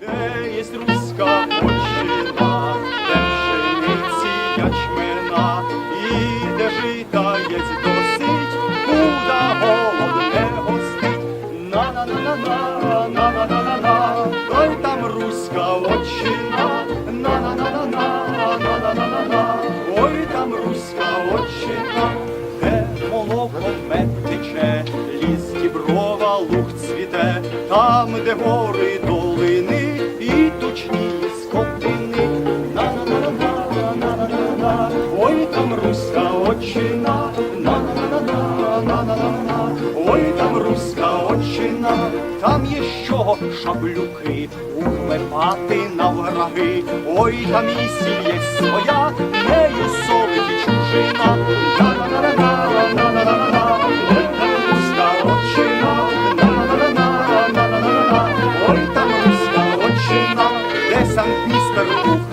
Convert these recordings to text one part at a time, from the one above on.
Де є руська отчина, де пшениці ячмена, і де житаєць досить, куда голод не гостить. На-на-на-на-на, на-на-на-на-на, ой там руська отчина, на-на-на-на-на, на-на-на-на-на, ой там руська отчина, де молоко мед тече, ліс діброва, луг цвіте, там, де гори долини і тучні скотини. На-на-на-на-на, на-на-на-на, ой там руська отчина, на-на-на-на, на-на-на-на, ой там руська отчина, там є чого шаблюки, уклепати на враги, ой там і є своя, нею солить чужина. На-на-на-на, на-на-на-на, ой Mr.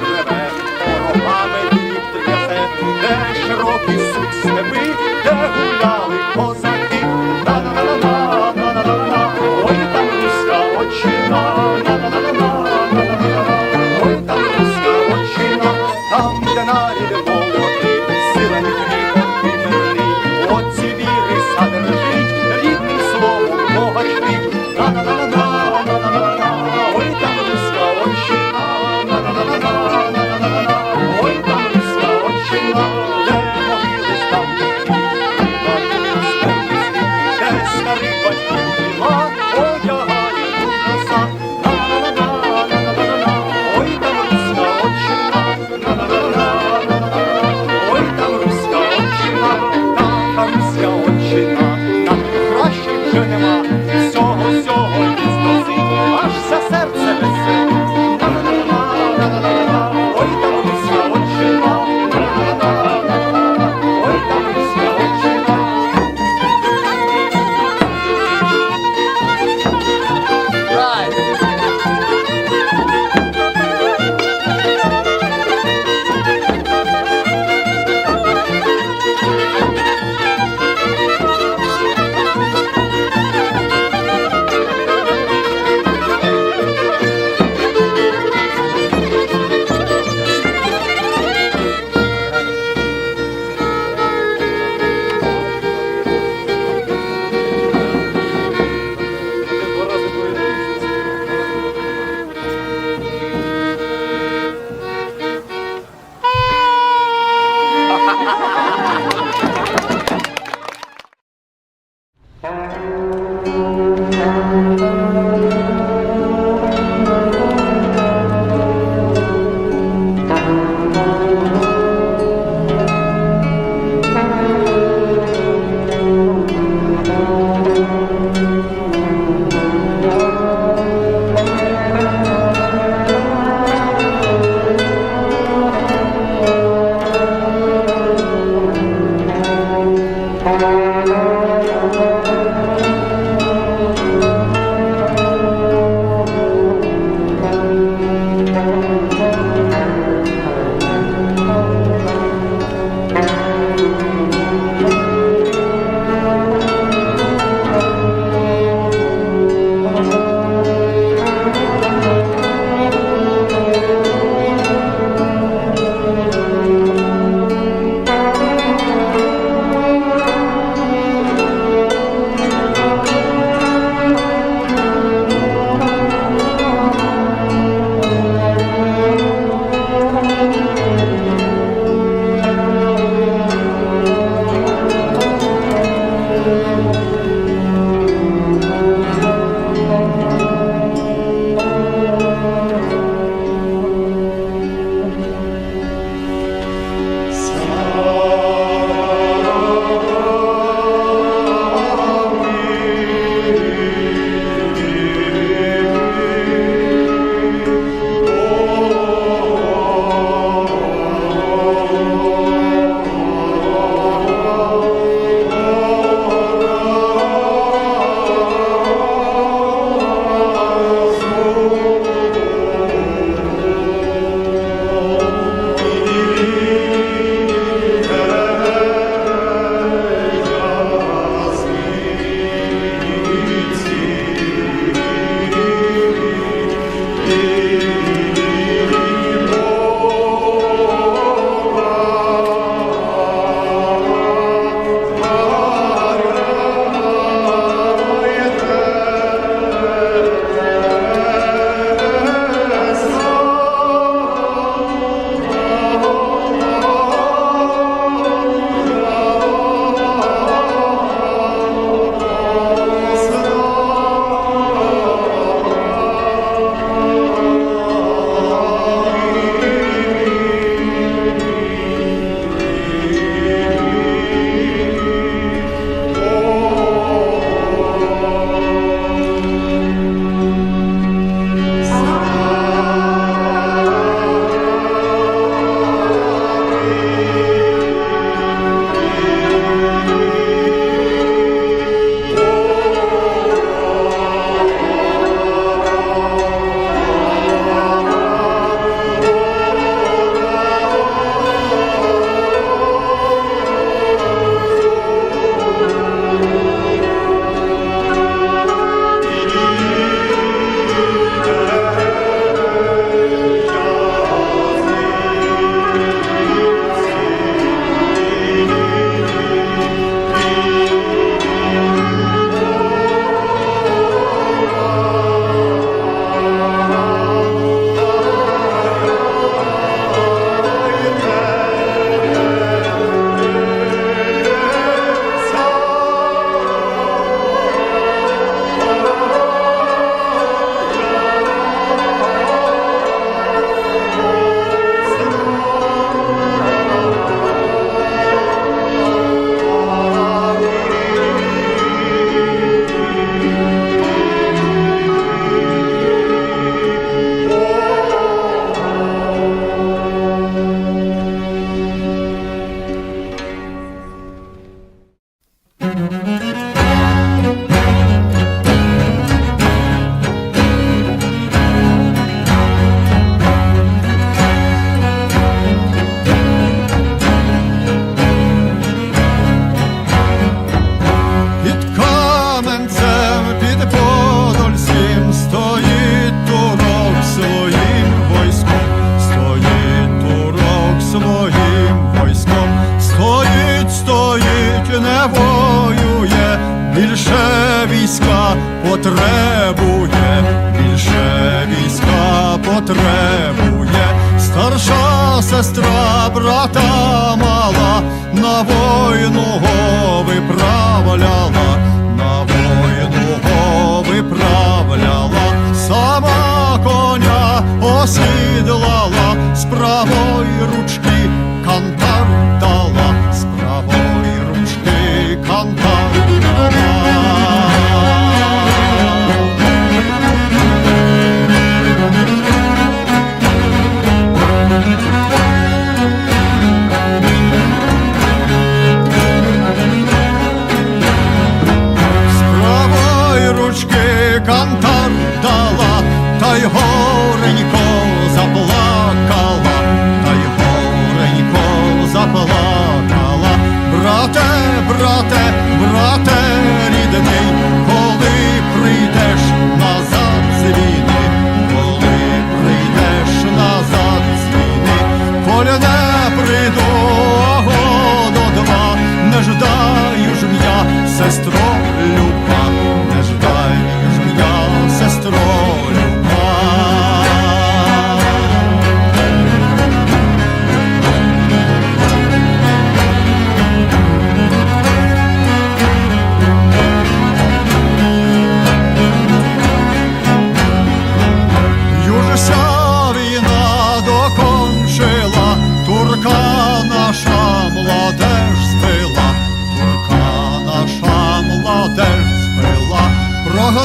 terug.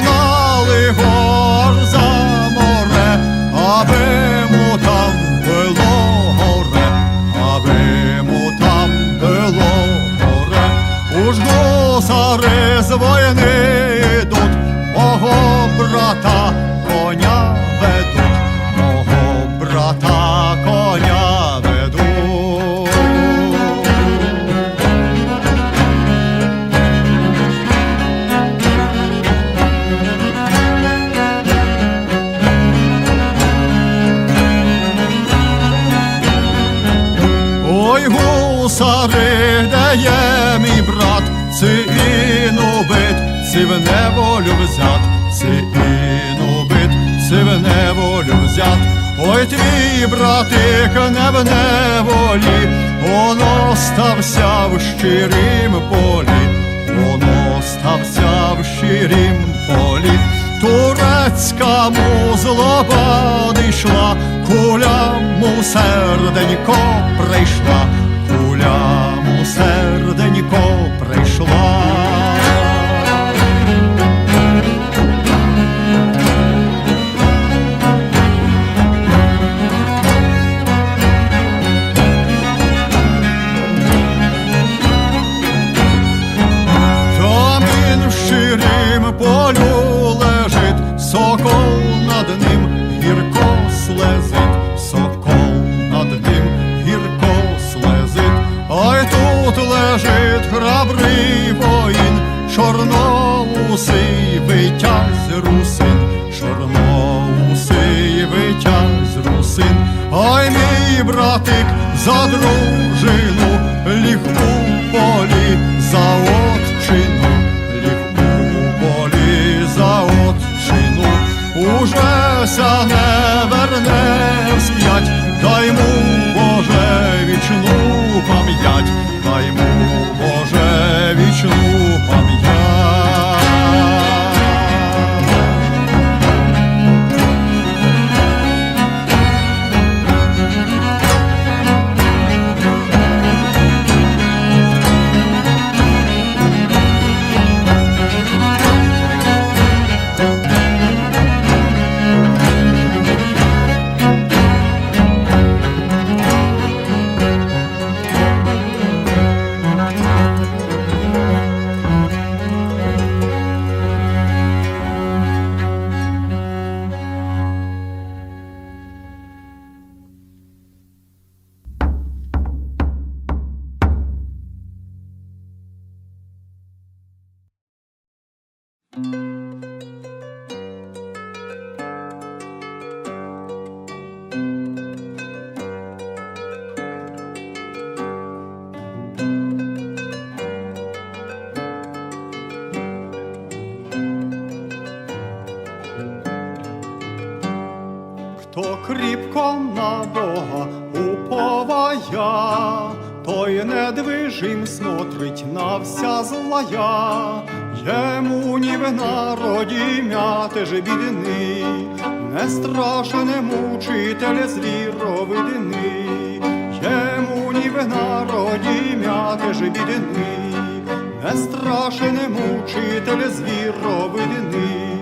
no. цариде мій брат, сину бит, си в неволю взят, сину бит, си в неволю взят, ой твій братик не в неволі, он остався в щирім полі, он остався в щирім полі, турецькому злоба дійшла, куля му серденько прийшла прямо серденько. ти, братик, за дружину ліг у полі за на вся злая, йому ні вина народі мяте ж бідний, не страшне мучитель звіровидний, йому ні вина народі мяте ж бідний, не страшне мучитель звіровидний.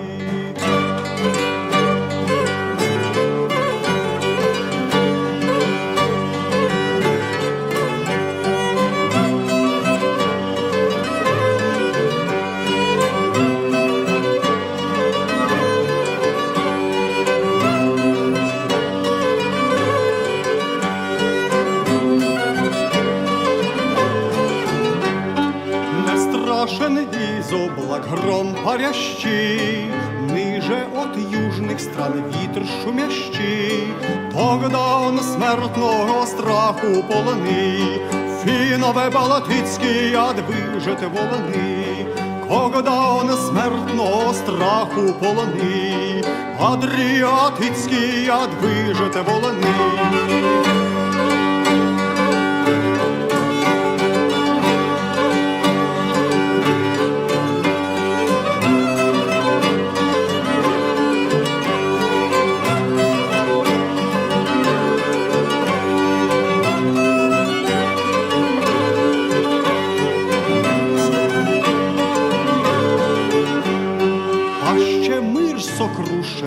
Облак парящий, Ниже от южных стран вітер шумящий, Тогда он смертного страху полони, Фінове Балтицький ад вижити волони, Когда он смертного страху полони, Адріатицький ад вижити волони.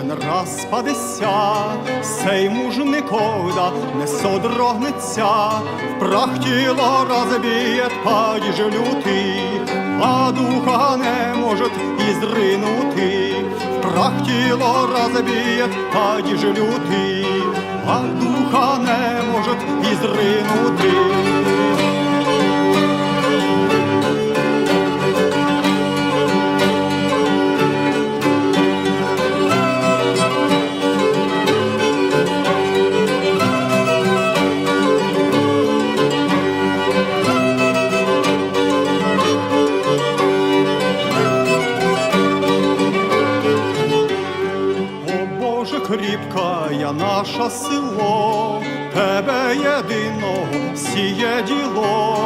Сокрушен раз падеся, сей муж никогда не содрогнеться, в прах тіло розбіє падіж лютий, а духа не может ізринути, в прах тіло розбіє падіж лютий, а духа не может ізринути. Наше село, тебе єдиного сіє діло,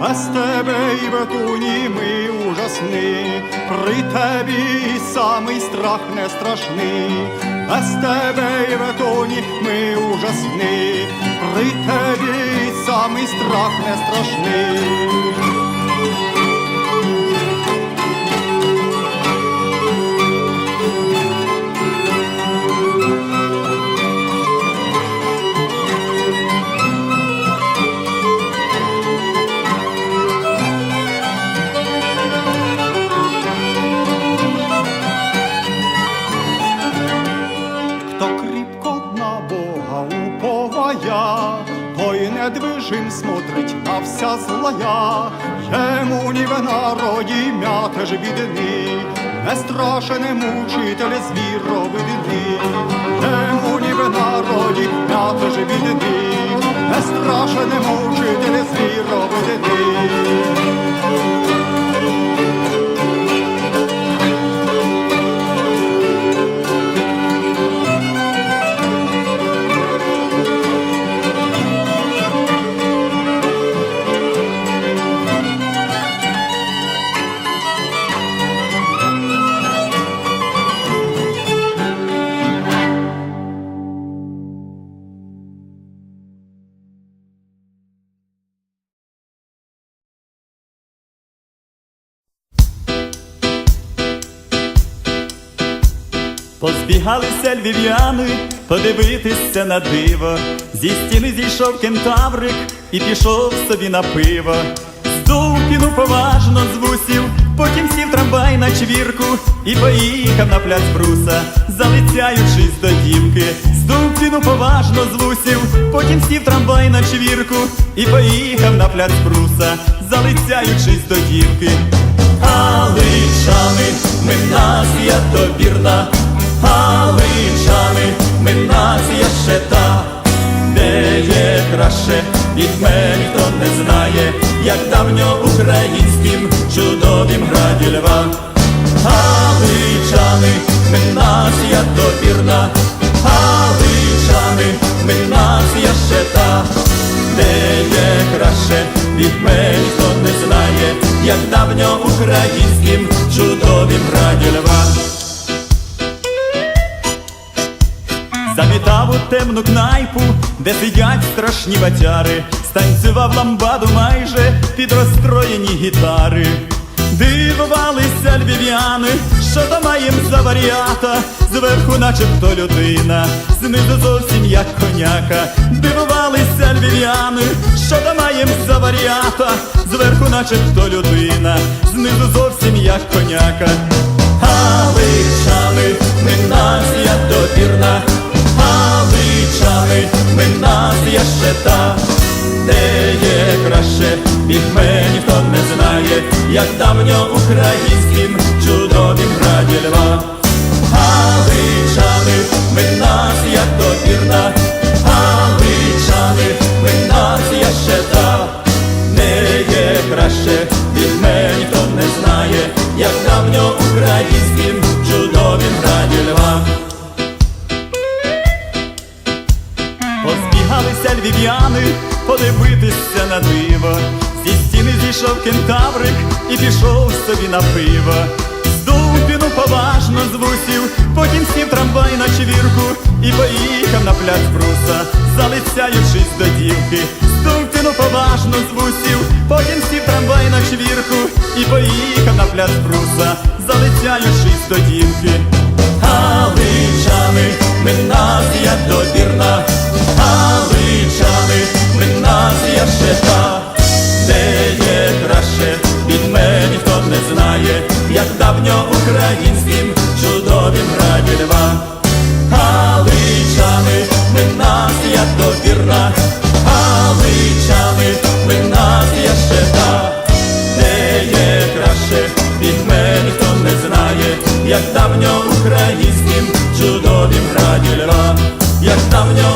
без тебе і ветуні ми ужасні, при тебі і самий страх не страшний, без тебе і ветуні ми ужасні, при тебі і самий страх не страшний. Страшене мучитель звіровидний, йому ні ніби народі мяте живі бідний, не страшене мучитель звіровидний. Позбігалися львів'яни подивитися на диво. Зі стіни зійшов кентаврик і пішов собі на пиво. Здув піну поважно з вусів, потім сів трамвай на чвірку і поїхав на пляц бруса, залицяючись до дівки. Здув піну поважно з вусів, потім сів трамвай на чвірку і поїхав на пляц бруса, залицяючись до дівки. Галичани, ми нація добірна, галичани, ми нація ще та, де є краще, від мене ніхто не знає, як давньо українським чудовім граді льва. Галичани, ми нація добірна, галичани, ми нація ще та, де є краще, від мене ніхто не знає, як давньо українським чудовим граді льва. Завітав у темну кнайпу, де сидять страшні батяри, станцював ламбаду майже під розстроєні гітари. Дивувалися львів'яни, що то маєм за варіата, зверху начебто людина, знизу зовсім як коняка. Дивувалися львів'яни, що то маєм за варіата, зверху начебто людина, знизу зовсім як коняка. Галичани, ми нація добірна, Галичани, ми є ще та, де є краще, пігмені хто не знає, як давньо українським чудовим раді Льва. Галичани, ми нас, нація добірна, залицяючись до дівки. Галичани, ми нація добірна, Галичани, ми ще та, де є краще, від мене ніхто не знає, як давньо українським українським чудовім граді Льва, як українським